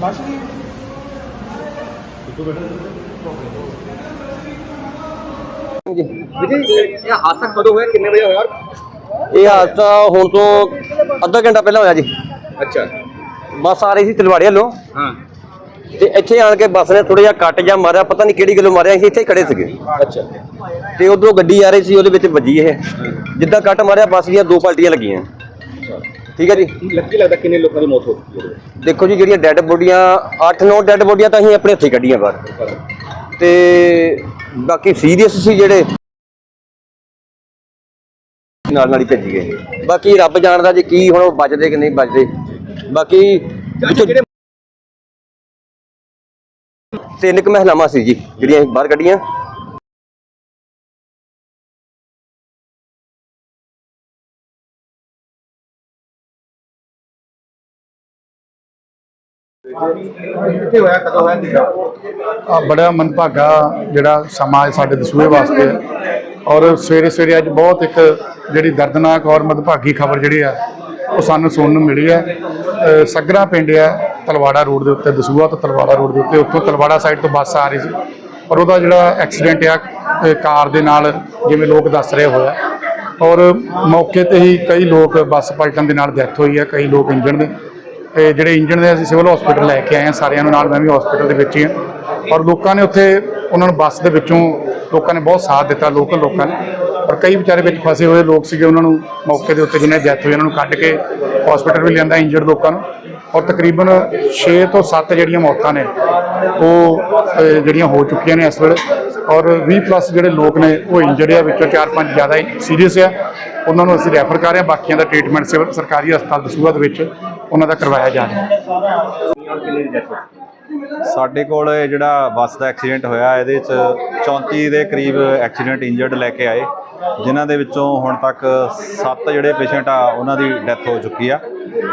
ਬਸ ਨਹੀਂ ਜੀ ਇਹ ਹਾਦਸਾ ਕਦੋਂ ਹੋਇਆ? ਕਿੰਨੇ ਵਜੇ ਹੋਇਆ? ਇਹ ਹਾਦਸਾ ਹੁਣ ਤੋਂ ਅੱਧਾ ਘੰਟਾ ਪਹਿਲਾਂ ਹੋਇਆ ਜੀ। ਅੱਛਾ। ਬੱਸ ਆ ਰਹੀ ਸੀ ਤਲਵਾੜੇ ਵੱਲੋਂ। ਹਾਂ। ਤੇ ਇੱਥੇ ਆਣ ਕੇ ਬੱਸ ਨੇ ਥੋੜਾ ਜਿਹਾ ਕੱਟ ਜਾਂ ਮਾਰਿਆ ਪਤਾ ਨਹੀਂ ਕਿਹੜੀ ਗੱਲੋਂ ਮਾਰਿਆ ਸੀ ਇੱਥੇ ਖੜੇ ਸੀਗੇ। ਅੱਛਾ। ਤੇ ਉਧਰੋਂ ਗੱਡੀ ਆ ਰਹੀ ਸੀ ਉਹਦੇ ਵਿੱਚ ਵੱਜੀ ਇਹ। ਜਿੱਦਾਂ ਕੱਟ ਮਾਰਿਆ ਬੱਸ ਦੀਆਂ ਦੋ ਪਲਟੀਆਂ ਲੱਗੀਆਂ। ਠੀਕ ਹੈ ਜੀ। ਲੱਗੀ ਲੱਗਦਾ ਕਿੰਨੇ ਲੋਕਾਂ ਦੀ ਮੌਤ ਹੋ ਚੁੱਕੀ ਹੈ? ਦੇਖੋ ਜੀ ਜਿਹੜੀਆਂ ਡੈੱਡ ਬੋਡੀਆਂ 8-9 ਡੈੱਡ ਬੋਡੀਆਂ ਤਾਂ ਅਸੀਂ ਆਪਣੇ ਹੱਥੀਂ ਕੱਢੀਆਂ ਬਾਹਰ। ਤੇ ਬਾਕੀ ਸੀਰੀਅਸ ਸੀ ਜਿਹੜੇ ਨਾਲ ਨਾਲ ਹੀ ਭੇਜੀ ਗਏ। ਬਾਕੀ ਰੱਬ ਜਾਣਦਾ ਜੀ ਕੀ ਹੁਣ ਉਹ ਬਚਦੇ ਕਿ ਨਹੀਂ ਬਚਦੇ। ਬਾਕੀ ਜਿਹੜੇ ਤਿੰਨ ਕੁ ਮਹਿਲਾਵਾਂ ਸੀ ਜੀ ਜਿਹੜੀਆਂ ਅਸੀਂ ਬਾਹਰ ਕੱਢੀਆਂ। ਕਿੱਥੇ ਹੋਇਆ ਕਦੋਂ ਹੋਇਆ ਕਿੱਦਾਂ ਆ ਬੜਾ ਮਨਭਾਗਾ ਜਿਹੜਾ ਸਮਾਜ ਸਾਡੇ ਦਸੂਏ ਵਾਸਤੇ। ਹੈ ਔਰ ਸਵੇਰੇ ਸਵੇਰੇ ਅੱਜ ਬਹੁਤ ਇੱਕ ਜਿਹੜੀ ਦਰਦਨਾਕ ਔਰ ਮਦਭਾਗੀ ਖਬਰ ਜਿਹੜੀ ਆ ਉਹ ਸਾਨੂੰ ਸੁਣਨ ਨੂੰ ਮਿਲੀ ਹੈ। ਅ, ਸਗਰਾ ਪਿੰਡ ਹੈ ਤਲਵਾੜਾ ਰੋਡ ਦੇ ਉੱਤੇ ਦਸੂਆ ਤੋਂ ਤਲਵਾੜਾ ਰੋਡ ਦੇ ਉੱਤੇ ਉੱਥੋਂ ਤਲਵਾੜਾ ਸਾਈਡ ਤੋਂ ਬੱਸ ਆ ਰਹੀ ਸੀ। ਪਰ ਉਹਦਾ ਜਿਹੜਾ ਐਕਸੀਡੈਂਟ ਆ ਕਾਰ ਦੇ ਨਾਲ ਜਿਵੇਂ ਲੋਕ ਦੱਸ ਰਹੇ ਹੋਇਆ ਔਰ ਮੌਕੇ ਤੇ ਹੀ ਕਈ ਲੋਕ ਬੱਸ ਪਲਟਣ ਦੇ ਨਾਲ ਡੈਥ ਹੋਈ ਹੈ ਕਈ ਲੋਕ ਇੰਜਣ ਦੇ। ਤੇ ਜਿਹੜੇ ਇੰਜਣ ਦੇ ਅਸੀਂ ਸਿਵਲ ਹਸਪੀਟਲ ਲੈ ਕੇ ਆਏ ਹਾਂ, ਸਾਰਿਆਂ ਨੂੰ ਨਾਲ ਮੈਂ ਵੀ ਹਸਪੀਟਲ ਦੇ ਵਿੱਚ ਹੀ ਹਾਂ। ਔਰ ਲੋਕਾਂ ਨੇ ਉੱਥੇ, ਉਹਨਾਂ ਨੂੰ ਬੱਸ ਦੇ ਵਿੱਚੋਂ ਲੋਕਾਂ ਨੇ ਬਹੁਤ ਸਾਥ ਦਿੱਤਾ ਲੋਕਲ ਲੋਕਾਂ ਨੇ। ਔਰ ਕਈ ਵਿਚਾਰੇ ਵਿੱਚ ਫਸੇ ਹੋਏ ਲੋਕ ਸੀਗੇ, ਉਹਨਾਂ ਨੂੰ ਮੌਕੇ ਦੇ ਉੱਤੇ ਜਿਹਨੇ ਡੈਥ ਹੋਈ ਉਹਨਾਂ ਨੂੰ ਕੱਢ ਕੇ ਹਸਪੀਟਲ ਵੀ ਲਿਆਂਦਾ ਇੰਜਰਡ ਲੋਕਾਂ ਨੂੰ। ਔਰ ਤਕਰੀਬਨ 6 ਤੋਂ 7 ਜਿਹੜੀਆਂ ਮੌਤਾਂ ਨੇ, ਉਹ ਜਿਹੜੀਆਂ ਹੋ ਚੁੱਕੀਆਂ ਨੇ ਇਸ ਵੇਲੇ। ਔਰ 20 ਪਲੱਸ ਜਿਹੜੇ ਲੋਕ ਨੇ, ਉਹ ਇੰਜਰਡ ਆ, ਵਿੱਚੋਂ 4-5 ਜ਼ਿਆਦਾ ਹੀ ਸੀਰੀਅਸ ਆ। ਉਹਨਾਂ ਨੂੰ ਅਸੀਂ ਰੈਫਰ ਕਰ ਰਹੇ ਹਾਂ, ਬਾਕੀਆਂ ਦਾ ਟ੍ਰੀਟਮੈਂਟ ਸਿਵਲ ਸਰਕਾਰੀ ਹਸਪਤਾਲ ਦਸੂਹਾ ਦੇ ਵਿੱਚ ਉਹਨਾਂ ਦਾ ਕਰਵਾਇਆ ਜਾ ਰਿਹਾ। ਸਾਡੇ ਕੋਲ ਇਹ ਜਿਹੜਾ ਬੱਸ ਦਾ ਐਕਸੀਡੈਂਟ ਹੋਇਆ, ਇਹਦੇ ਚ 34 ਦੇ ਕਰੀਬ ਐਕਸੀਡੈਂਟ ਇੰਜਰਡ ਲੈ ਕੇ ਆਏ, ਜਿਨ੍ਹਾਂ ਦੇ ਵਿੱਚੋਂ ਹੁਣ ਤੱਕ 7 ਜਿਹੜੇ ਪੇਸ਼ੈਂਟ ਆ, ਉਹਨਾਂ ਦੀ ਡੈਥ ਹੋ ਚੁੱਕੀ ਆ।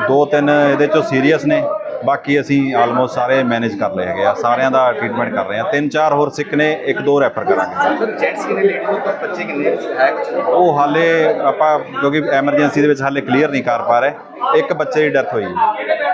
ਦੋ ਤਿੰਨ ਇਹਦੇ ਚੋਂ ਸੀਰੀਅਸ ਨੇ ਬਾਕੀ ਅਸੀਂ ਆਲਮੋਸਟ ਸਾਰੇ ਮੈਨੇਜ ਕਰ ਲਏ ਹੈਗੇ ਆ। ਸਾਰਿਆਂ ਦਾ ਟ੍ਰੀਟਮੈਂਟ ਕਰ ਰਹੇ ਆ। ਤਿੰਨ ਚਾਰ ਹੋਰ ਸਿੱਕ ਨੇ ਇੱਕ ਦੋ ਰੈਫਰ ਕਰਾਂਗੇ। ਸਰ ਜੈਂਟਸ ਕਿੰਨੇ ਲੇਡੀਜ਼ ਹੋ ਬੱਚੇ ਕਿੰਨੇ ਹੈ ਉਹ ਹਾਲੇ ਆਪਾਂ ਕਿਉਂਕਿ ਐਮਰਜੈਂਸੀ ਦੇ ਵਿੱਚ ਹਾਲੇ ਕਲੀਅਰ ਨਹੀਂ ਕਰ ਪਾ ਰਹੇ। ਇੱਕ ਬੱਚੇ ਦੀ ਡੈਥ ਹੋਈ। ਹੈ